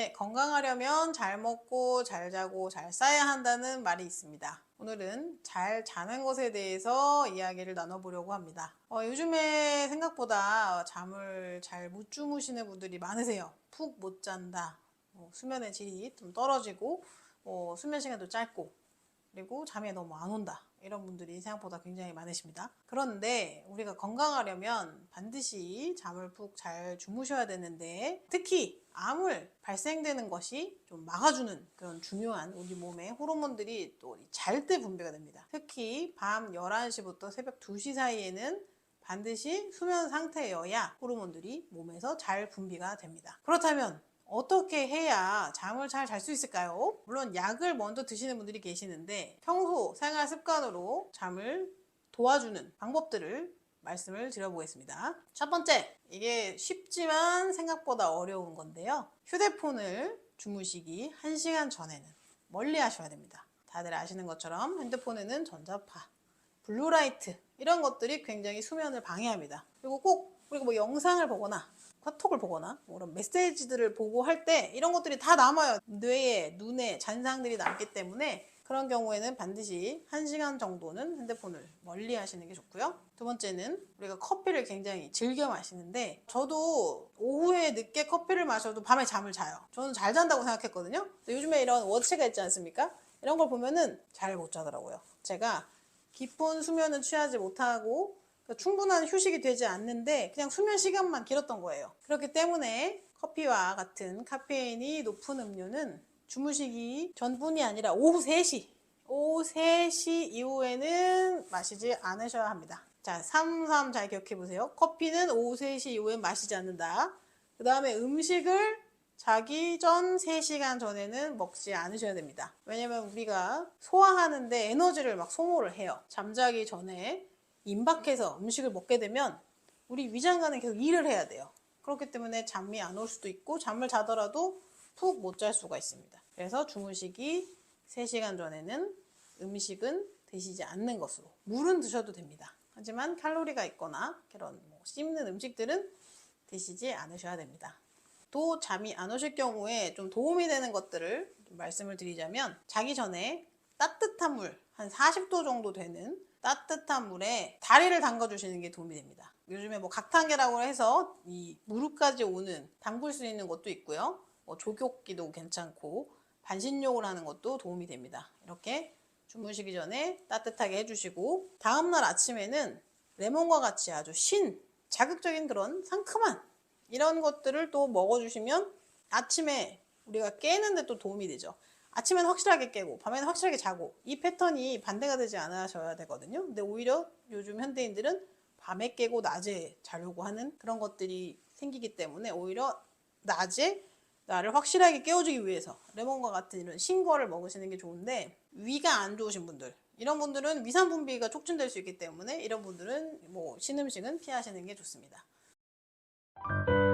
네, 건강하려면 잘 먹고 잘 자고 잘 싸야 한다는 말이 있습니다. 오늘은 잘 자는 것에 대해서 이야기를 나눠보려고 합니다. 어, 요즘에 생각보다 잠을 잘 못 주무시는 분들이 많으세요. 푹 못 잔다. 뭐 수면의 질이 좀 떨어지고 뭐 수면 시간도 짧고 그리고 잠이 너무 안 온다. 이런 분들이 생각보다 굉장히 많으십니다. 그런데 우리가 건강하려면 반드시 잠을 푹 잘 주무셔야 되는데 특히 암을 발생되는 것이 좀 막아주는 그런 중요한 우리 몸의 호르몬들이 또 잘 때 분비가 됩니다. 특히 밤 11시부터 새벽 2시 사이에는 반드시 수면 상태여야 호르몬들이 몸에서 잘 분비가 됩니다. 그렇다면 어떻게 해야 잠을 잘 잘 수 있을까요? 물론 약을 먼저 드시는 분들이 계시는데 평소 생활 습관으로 잠을 도와주는 방법들을 말씀을 드려보겠습니다. 첫 번째, 이게 쉽지만 생각보다 어려운 건데요. 휴대폰을 주무시기 1시간 전에는 멀리 하셔야 됩니다. 다들 아시는 것처럼 핸드폰에는 전자파, 블루라이트 이런 것들이 굉장히 수면을 방해합니다. 그리고 꼭 우리가 뭐 영상을 보거나 카톡을 보거나 뭐 그런 메시지들을 보고 할 때 이런 것들이 다 남아요. 뇌에, 눈에 잔상들이 남기 때문에 그런 경우에는 반드시 1시간 정도는 핸드폰을 멀리 하시는 게 좋고요. 두 번째는 우리가 커피를 굉장히 즐겨 마시는데 저도 오후에 늦게 커피를 마셔도 밤에 잠을 자요. 저는 잘 잔다고 생각했거든요. 요즘에 이런 워치가 있지 않습니까? 이런 걸 보면은 잘 못 자더라고요. 제가 깊은 수면은 취하지 못하고 그러니까 충분한 휴식이 되지 않는데 그냥 수면 시간만 길었던 거예요. 그렇기 때문에 커피와 같은 카페인이 높은 음료는 주무시기 전뿐이 아니라 오후 3시, 오후 3시 이후에는 마시지 않으셔야 합니다. 자, 33 잘 기억해 보세요. 커피는 오후 3시 이후엔 마시지 않는다. 그 다음에 음식을 자기 전 3시간 전에는 먹지 않으셔야 됩니다. 왜냐면 우리가 소화하는데 에너지를 막 소모를 해요. 잠자기 전에 임박해서 음식을 먹게 되면 우리 위장관은 계속 일을 해야 돼요. 그렇기 때문에 잠이 안 올 수도 있고 잠을 자더라도 푹 못 잘 수가 있습니다. 그래서 주무시기 3시간 전에는 음식은 드시지 않는 것으로 물은 드셔도 됩니다. 하지만 칼로리가 있거나 그런 뭐 씹는 음식들은 드시지 않으셔야 됩니다. 또 잠이 안 오실 경우에 좀 도움이 되는 것들을 좀 말씀을 드리자면 자기 전에 따뜻한 물 한 40도 정도 되는 따뜻한 물에 다리를 담가 주시는 게 도움이 됩니다. 요즘에 뭐 각탕계라고 해서 이 무릎까지 오는 담글 수 있는 것도 있고요. 뭐 조격기도 괜찮고 반신욕을 하는 것도 도움이 됩니다. 이렇게 주무시기 전에 따뜻하게 해주시고 다음날 아침에는 레몬과 같이 아주 신 자극적인 그런 상큼한 이런 것들을 또 먹어주시면 아침에 우리가 깨는데 또 도움이 되죠. 아침에는 확실하게 깨고 밤에는 확실하게 자고 이 패턴이 반대가 되지 않으셔야 되거든요. 근데 오히려 요즘 현대인들은 밤에 깨고 낮에 자려고 하는 그런 것들이 생기기 때문에 오히려 낮에 나를 확실하게 깨워주기 위해서 레몬과 같은 이런 신거를 먹으시는 게 좋은데 위가 안 좋으신 분들 이런 분들은 위산 분비가 촉진될 수 있기 때문에 이런 분들은 뭐 신음식은 피하시는 게 좋습니다. Thank you.